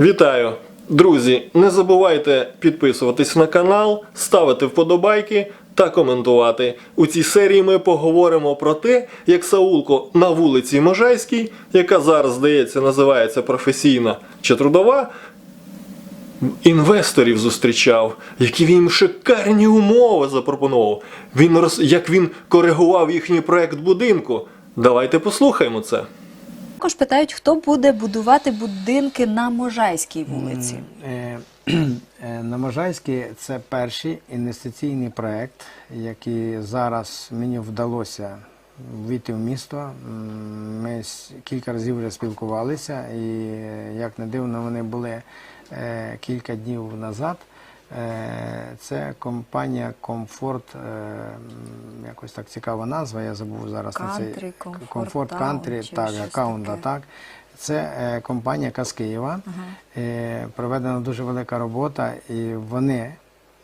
Вітаю! Друзі, не забувайте підписуватись на канал, ставити вподобайки та коментувати. У цій серії ми поговоримо про те, як Саулко на вулиці Можайській, яка зараз, здається, називається професійна чи трудова, інвесторів зустрічав, які він їм шикарні умови запропонував. Він роз... Як він коригував їхній проект будинку. Давайте послухаємо це. Також питають, хто буде будувати будинки на Можайській вулиці. Е, е, На Можайській це перший інвестиційний проект, який зараз мені вдалося вийти в місто. Ми кілька разів вже спілкувалися, і як не дивно, вони були е, кілька днів назад. Е, Це компанія Комфорт, е, якось так цікава назва, я забув зараз на цей Комфорт чи так, щось аккаунта, так. Це е, компанія, яка з Києва. Проведена дуже велика робота, і вони,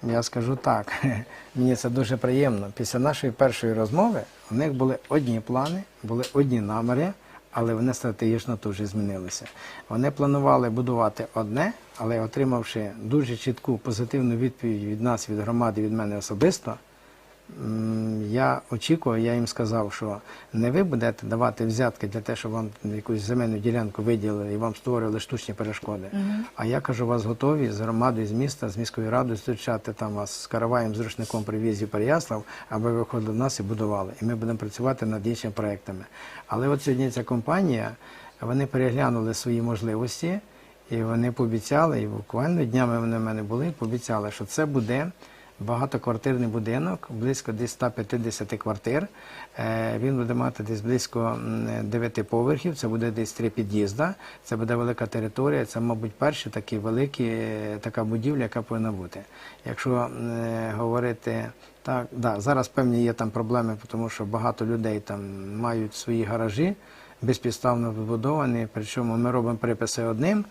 я скажу так, мені це дуже приємно. Після нашої першої розмови у них були одні плани, були одні наміри, але вони стратегічно дуже змінилися. Вони планували будувати одне, але отримавши дуже чітку позитивну відповідь від нас, від громади, від мене особисто. Я очікував, я їм сказав, що не ви будете давати взятки для того, щоб вам якусь земельну ділянку виділили і вам створювали штучні перешкоди. А я кажу, вас готові з громадою з міста, з міською радою зустрічати там вас з караваєм, з рушником привізів Переяслав, аби ви виходили до нас і будували. І ми будемо працювати над іншими проектами. Але от сьогодні ця компанія, вони переглянули свої можливості, і вони пообіцяли, і буквально днями вони в мене були, пообіцяли, що це буде багатоквартирний будинок, близько десь 150 квартир. Е, Він буде мати десь близько м, 9 поверхів, це буде десь три під'їзда, це буде велика територія, це, мабуть, великий, е, така будівля, яка повинна бути. Якщо е, говорити так, да, зараз певні є там проблеми, тому що багато людей там мають свої гаражі безпідставно вибудовані, причому ми робимо приписи одним,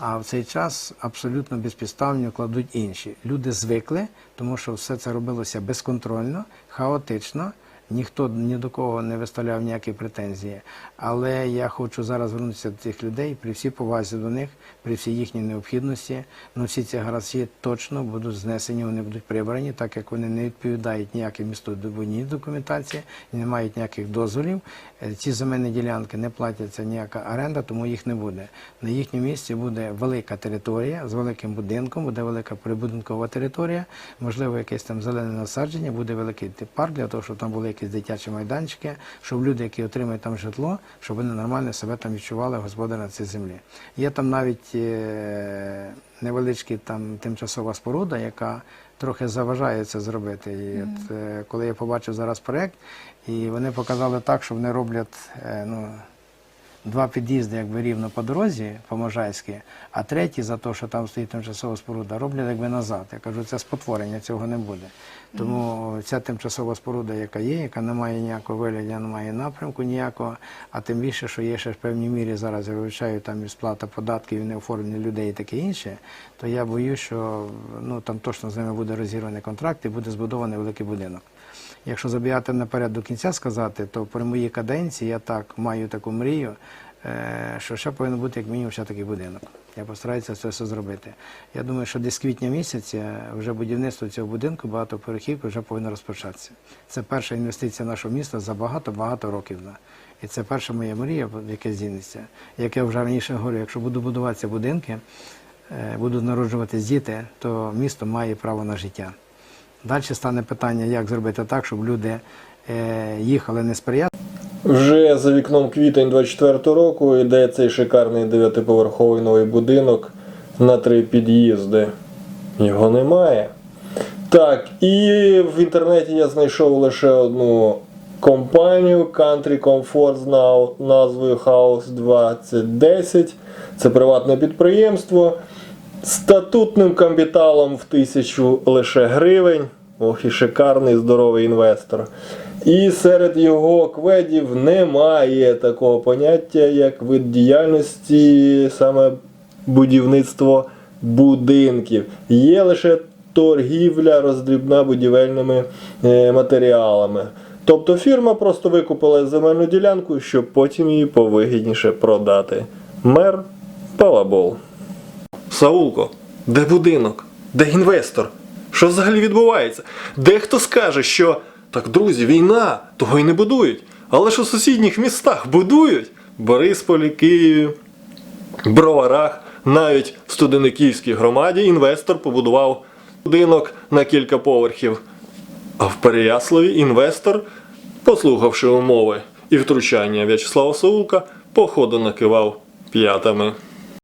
а в цей час абсолютно безпідставні кладуть інші. Люди звикли, тому що все це робилося безконтрольно, хаотично. Ніхто ні до кого не виставляв ніякі претензії. Але я хочу зараз звернутися до тих людей при всій повазі до них, при всій їхній необхідності. Ну всі ці гаражі точно будуть знесені, вони будуть прибрані, так як вони не відповідають ніякій містодобудній документації, не мають ніяких дозволів. Е, Ці земельні ділянки не платяться ніяка оренда, тому їх не буде. На їхньому місці буде велика територія з великим будинком, буде велика прибудинкова територія, можливо, якесь там зелене насадження, буде великий парк для того, щоб там були якісь дитячі майданчики, щоб люди, які отримують там житло, щоб вони нормально себе там відчували господар на цій землі. Є там навіть невеличка там тимчасова споруда, яка трохи заважає це зробити. І от, е, коли я побачив зараз проект, і вони показали так, що вони роблять е, ну, два під'їзди якби рівно по дорозі, по Можайській, а третій за те, що там стоїть тимчасова споруда, роблять якби назад. Я кажу, це спотворення, цього не буде. Тому ця тимчасова споруда, яка є, яка не має ніякого вигляду, не має напрямку ніякого, а тим більше, що є ще в певній мірі зараз я вивчаю там і сплата податків, і неоформлення людей і таке інше, то я боюсь, що ну, там точно з ними буде розірваний контракт і буде збудований великий будинок. Якщо забігати наперед до кінця сказати, то при моїй каденції я так маю таку мрію, е, що ще повинен бути як мінімум ще такий будинок. Я постараюся це все зробити. Я думаю, що десь квітня місяця вже будівництво цього будинку багатоповерхівки вже повинно розпочатися. Це перша інвестиція нашого міста за багато-багато років. І це перша моя мрія, яка здійсниться. Як я вже раніше говорю, якщо буду будуватися будинки, е, будуть народжуватись діти, то місто має право на життя. Далі стане питання, як зробити так, щоб люди е, їхали не сприяти. Вже за вікном квітень 24 року йде цей шикарний дев'ятиповерховий новий будинок на три під'їзди. Його немає. Так, і в інтернеті я знайшов лише одну компанію Country Comfort з назвою House 2010. Це приватне підприємство. Статутним капіталом в тисячу лише гривень. Ох і шикарний здоровий інвестор. І серед його кведів немає такого поняття, як вид діяльності, саме будівництво будинків. Є лише торгівля роздрібна будівельними е, матеріалами. Тобто фірма просто викупила земельну ділянку, щоб потім її повигідніше продати. Мер Балабол. Саулко, де будинок? Де інвестор? Що взагалі відбувається? Дехто скаже, що так, друзі, війна, того й не будують. Але ж у сусідніх містах будують Борисполі, Києві, Броварах, навіть в Студениківській громаді інвестор побудував будинок на кілька поверхів. А в Переяславі інвестор, послухавши умови і втручання В'ячеслава Саулка, походу накивав п'ятами.